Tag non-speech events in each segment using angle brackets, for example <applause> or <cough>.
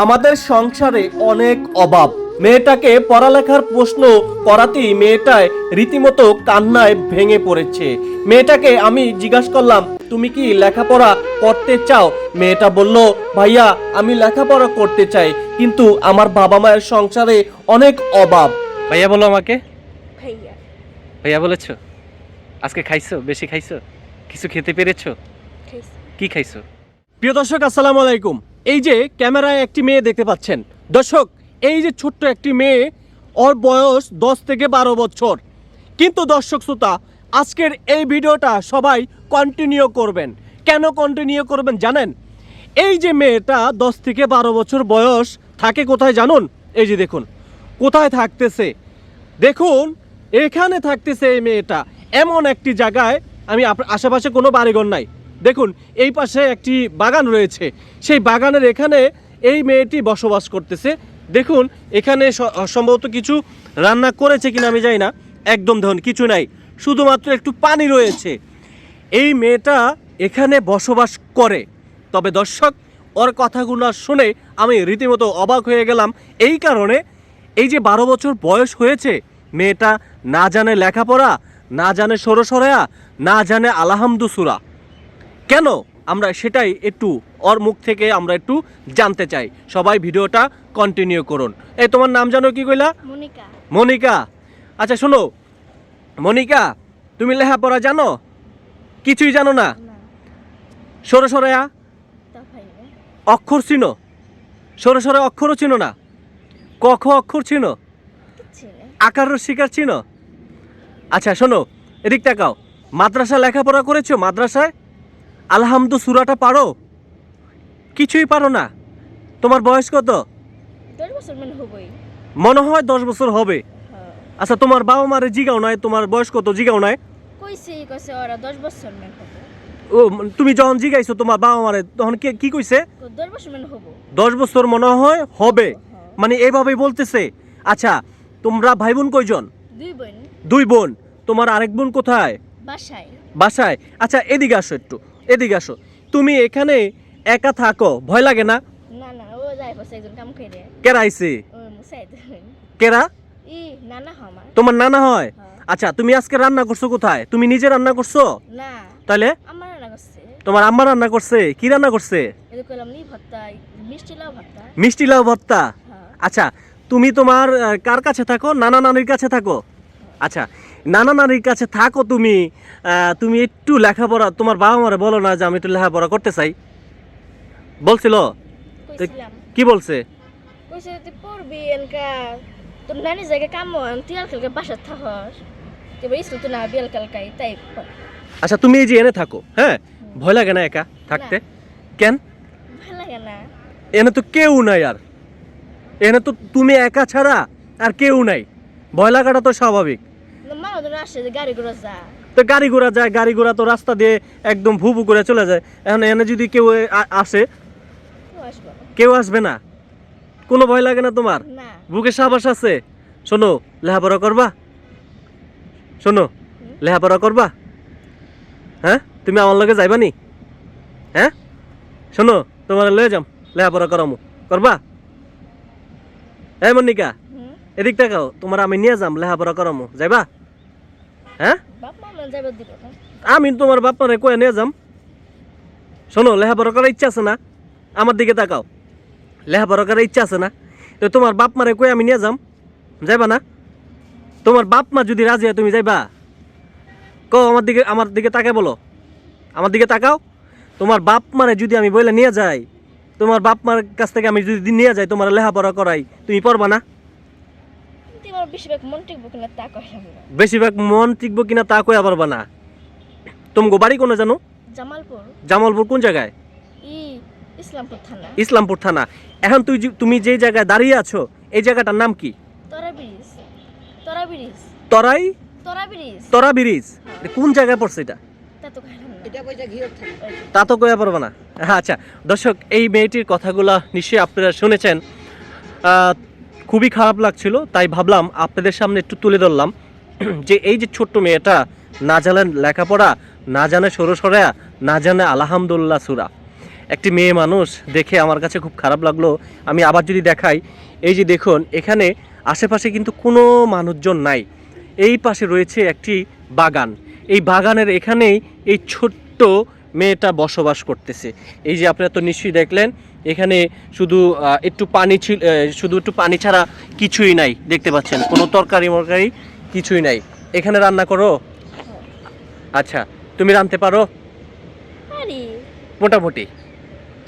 আমাদের সংসারে অনেক অভাব। মেয়েটাকে পড়ালেখার প্রশ্ন করাতেই মেয়েটায় রীতিমতো কান্নায় ভেঙে পড়েছে। মেয়েটাকে আমি জিজ্ঞাসা করলাম তুমি কি লেখাপড়া করতে চাও? মেয়েটা বলল ভাইয়া আমি লেখাপড়া করতে চাই কিন্তু আমার বাবা মায়ের সংসারে অনেক অভাব। ভাইয়া বলো আমাকে। ভাইয়া। ভাইয়া বলেছ? আজকে খাইছো? বেশি খাইছো? কিছু খেতে পেরেছ? কি খাইছো? প্রিয় দর্শক আসসালামু আলাইকুম। এই যে ক্যামেরায় একটি মেয়ে দেখতে পাচ্ছেন। দর্শক, এই যে ছোট্ট একটি মেয়ে, ওর বয়স দশ থেকে বারো বছর। কিন্তু দর্শক শ্রোতা, আজকের এই ভিডিওটা সবাই কন্টিনিউ করবেন। কেন কন্টিনিউ করবেন জানেন? এই যে মেয়েটা দশ থেকে বারো বছর বয়স, থাকে কোথায় জানুন? এই যে দেখুন, কোথায় থাকতেছে? দেখুন, এখানে থাকতেছে এই মেয়েটা। এমন একটি জায়গায়, আমি আশেপাশে কোনো বাড়িঘর নাই। দেখুন, এই পাশে একটি বাগান রয়েছে। সেই বাগানের এখানে এই মেয়েটি বসবাস করতেছে। দেখুন, এখানে সম্ভবত কিছু রান্না করেছে কিনা আমি জানি না। একদম ধরুন, কিছু নাই। শুধুমাত্র একটু পানি রয়েছে। এই মেয়েটা এখানে বসবাস করে। তবে দর্শক, ওর কথাগুলো শুনে আমি রীতিমতো অবাক হয়ে গেলাম। এই কারণে এই যে বারো বছর বয়স হয়েছে, মেয়েটা না জানে লেখাপড়া, না জানে সরসরয়া, না জানে আলাহামদু সুরা কেন আমরা সেটাই একটু ওর মুখ থেকে আমরা একটু জানতে চাই। সবাই ভিডিওটা কন্টিনিউ করুন। এই তোমার নাম জানো কি কইলা? মনিকা। মনিকা। আচ্ছা শোনো। মনিকা তুমি লেখাপড়া জানো? কিছুই জানো না? সরে সরেয়া অক্ষর চিনো? সরে সরে অক্ষরও চিনো না? ক খ অক্ষর চিনো? আকার শিকার চিনো? আচ্ছা শোনো এদিক তাকাও। মাদ্রাসা লেখাপড়া করেছ মাদ্রাসায়? আলহামদু সুরাটা পারো? কিছুই পারো না। তোমার বয়স কত? মানে মনে হয় দশ বছর হবে। হ্যাঁ। আচ্ছা তোমার বাবা মারে জিগাও নাই তোমার বয়স কত জিগাও নাই? মানে ও তুমি যখন জিগাইছো তোমার বাবা মারে তখন কে কি কইছে? দশ বছর মানে দশ বছর মনে হয় হবে। মানে এইভাবেই বলতেছে। আচ্ছা তোমরা ভাই বোন কয়জন? দুই বোন। দুই বোন। তোমার আরেক বোন কোথায়? বাসায়। বাসায়। আচ্ছা এদিকে আসো একটু। এদিকে আসো। তুমি এখানে একা থাকো ভয় লাগে না? না না ও যাই বসে একজন কাম করে। কেরা আইছে? ও মুসাই কেরা? ই না না আমার। তোমার নানা হয়? হ্যাঁ। আচ্ছা তুমি আজকে রান্না করছ কোথায়? তুমি নিজে রান্না করছ? না তাহলে? আমার রান্না করছে। তোমার আম্মা রান্না করছে? কি রান্না করছে? মিষ্টি লাউ ভর্তা। মিষ্টি লাউ ভর্তা? হ্যাঁ। আচ্ছা তুমি তোমার কার কাছে থাকো? নানা নানির কাছে থাকো? আচ্ছা নানা নানির কাছে থাকো তুমি তুমি একটু লেখাপড়া তোমার বাবা মারে বলো না যে আমি একটু লেখাপড়া করতে চাই। বলছিল? কি বলছে? তোর নানি কাম তুই থাকস। স্কুল তো না তাই আচ্ছা তুমি এই যে এনে থাকো হ্যাঁ? ভয় লাগে না একা থাকতে? কেন? লাগে না। এনে তো কেউ নাই আর। এনে তো তুমি একা ছাড়া আর কেউ নাই। ভয় লাগাটা তো স্বাভাবিক। গাড়ি ঘোড়া যা। তো গাড়ি ঘোড়া যায় গাড়ি ঘোড়া তো রাস্তা দিয়ে একদম ভু ভু করে চলে যায়। এখন এনে যদি কেউ আসে কেউ আসব না। কোনো ভয় লাগে না তোমার? বুকে সাবাস আছে? শোনো লেখাপড়া করবা? শোনো লেখাপড়া করবা? হ্যাঁ? তুমি আমার লগে যাইবা নি? হ্যাঁ? শোনো তোমার লয়ে যাম লেখাপড়া করামু। করবা? হ্যাঁ মনিকা এদিক টাকাও তোমার আমি নিয়ে যাম লেখাপড়া করামু। যাইবা? হ্যাঁ? আমি তোমার বাপারে কয়ে নিয়ে যাম। শোনো লেখাপড়া করার ইচ্ছা আছে না? আমার দিকে তাকাও। লেখাপড়া করার ইচ্ছা আছে না? তো তোমার বাপ মারে কয়ে আমি নিয়ে যাম। যাইবা না? তোমার বাপ মা যদি রাজি হয় তুমি যাইবা? কো আমার দিকে আমার দিকে তাকে বলো। আমার দিকে তাকাও। তোমার বাপ মারে যদি আমি বলে নিয়ে যাই তোমার বাপ মার কাছ থেকে আমি যদি নিয়ে যাই তোমার লেখাপড়া করাই তুমি পড়বা না? বেশিরভাগ মন টিকবো কিনা তা কইলাম না বেশিরভাগ মন টিকবো কিনা তা কয়া পারবা না তোমাকে বাড়ি কোনো জানো? জামালপুর। জামালপুর কোন জায়গায়? ই ইসলামপুর থানা। ইসলামপুর থানা। এখন তুই যে- তুমি যে জায়গায় দাঁড়িয়ে আছো এই জায়গাটার নাম কি? তরা ব্রিজ তরা ব্রিজ তরাই? তরা ব্রিজ তরা ব্রিজ কোন জায়গায় পড়ছে এটা? তা তো কয়া পারব না। হ্যাঁ আচ্ছা। দর্শক এই মেয়েটির কথাগুলো নিশ্চয়ই আপনারা শুনেছেন। আহ, খুবই খারাপ লাগছিল, তাই ভাবলাম আপনাদের সামনে একটু তুলে ধরলাম <clears throat> যে এই যে ছোট্ট মেয়েটা না জানেন লেখাপড়া, না জানে সরসরা না জানে আলহামদুল্লাহ সুরা। একটি মেয়ে মানুষ দেখে আমার কাছে খুব খারাপ লাগল। আমি আবার যদি দেখাই, এই যে দেখুন, এখানে আশেপাশে কিন্তু কোনো মানুষজন নাই। এই পাশে রয়েছে একটি বাগান। এই বাগানের এখানেই এই ছোট্ট মেয়েটা বসবাস করতেছে। এই যে আপনারা তো নিশ্চয়ই দেখলেন এখানে শুধু একটু পানি ছিল শুধু একটু পানি ছাড়া কিছুই নাই দেখতে পাচ্ছেন। কোনো তরকারি মরকারি কিছুই নাই। এখানে রান্না করো? আচ্ছা তুমি রাঁধতে পারো। মোটামুটি।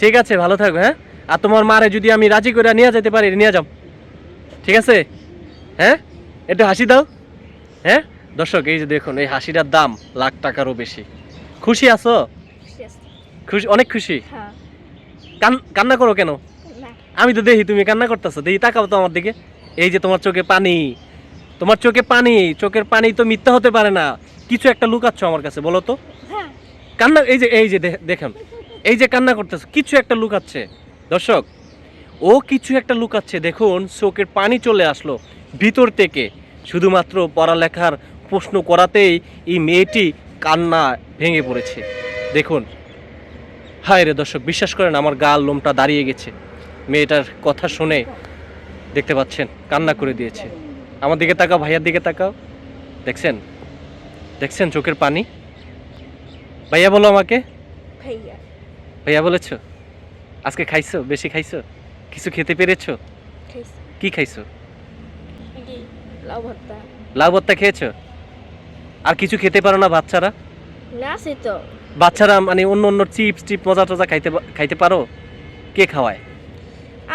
ঠিক আছে ভালো থাকো হ্যাঁ? আর তোমার মারে যদি আমি রাজি করে নিয়ে যেতে পারি নিয়ে যাও। ঠিক আছে? হ্যাঁ? একটু হাসি দাও। হ্যাঁ? দর্শক এই যে দেখুন এই হাসিটার দাম লাখ টাকারও বেশি। খুশি আছে। খুশি অনেক খুশি। হ্যাঁ। কান্না করো কেন? আমি তো দেখি তুমি কান্না করতেছো। দেখি তাকাও তো আমার দিকে। এই যে তোমার চোখে পানি। তোমার চোখে পানি। চোখের পানি তো মিথ্যা হতে পারে না। কিছু একটা লুকাচ্ছ আমার কাছে বলো তো। হ্যাঁ। কান্না এই যে এই যে দেখেন। এই যে কান্না করতেছো কিছু একটা লুকাচ্ছে। দর্শক ও কিছু একটা লুকাচ্ছে। দেখুন চোখের পানি চলে আসলো ভিতর থেকে। শুধুমাত্র পড়ালেখার প্রশ্ন করাতেই এই মেয়েটি কান্না ভেঙে পড়েছে। দেখুন হায় রে দর্শক বিশ্বাস করেন আমার গাল লোমটা দাঁড়িয়ে গেছে। মেয়েটার কথা শুনে দেখতে পাচ্ছেন কান্না করে দিয়েছে। আমার দিকে তাকাও ভাইয়ার দিকে তাকাও। দেখছেন? দেখছেন চোখের পানি? ভাইয়া বলো আমাকে। ভাইয়া। বলেছ? আজকে খাইছো? বেশি খাইছো? কিছু খেতে পেরেছ? কি খাইছো? লাউ ভর্তা। খেয়েছো? আর কিছু খেতে পারো না বাচ্চারা? না আছে তো। বাচ্চারা মানে অন্য অন্য চিপস টিপ মজা টজা খাইতে খাইতে পারো? কে খাওয়ায়?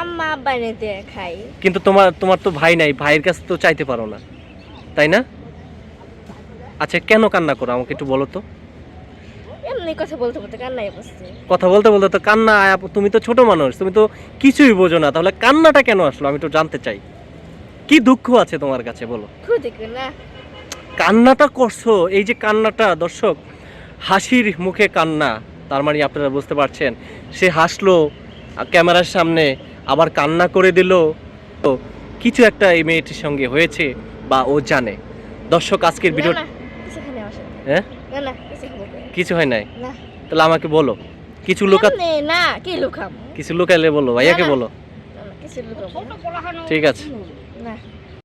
আম্মা বাইরে দিয়ে খাই। কিন্তু তোমার তোমার তো ভাই নাই ভাইয়ের কাছে তো চাইতে পারো না। তাই না? আচ্ছা কেন কান্না করো? আমাকে একটু বলো তো। এমনি কথা বলতে বলতে কান্নাই বসছে। কথা বলতে বলতে তো কান্না আয় তুমি তো ছোট মানুষ তুমি তো কিছুই বোঝো না। তাহলে কান্নাটা কেন আসলো? আমি তো জানতে চাই। কি দুঃখ আছে তোমার কাছে? বলো। খুব না। কান্নাটা করছ? এই যে কান্নাটা দর্শক হাসির মুখে কান্না তার মানে আপনারা বুঝতে পারছেন সে হাসলো ক্যামেরার সামনে আবার কান্না করে দিল। তো কিছু একটা এই মেয়েটির সঙ্গে হয়েছে বা ও জানে। দর্শক আজকের ভিডিও। হ্যাঁ না না কিছু হয় নাই? তাহলে আমাকে বলো কিছু লুকা না কি লুকাবো? কিছু লুকাইলে বলো ভাইয়াকে। বলো। ঠিক আছে। না।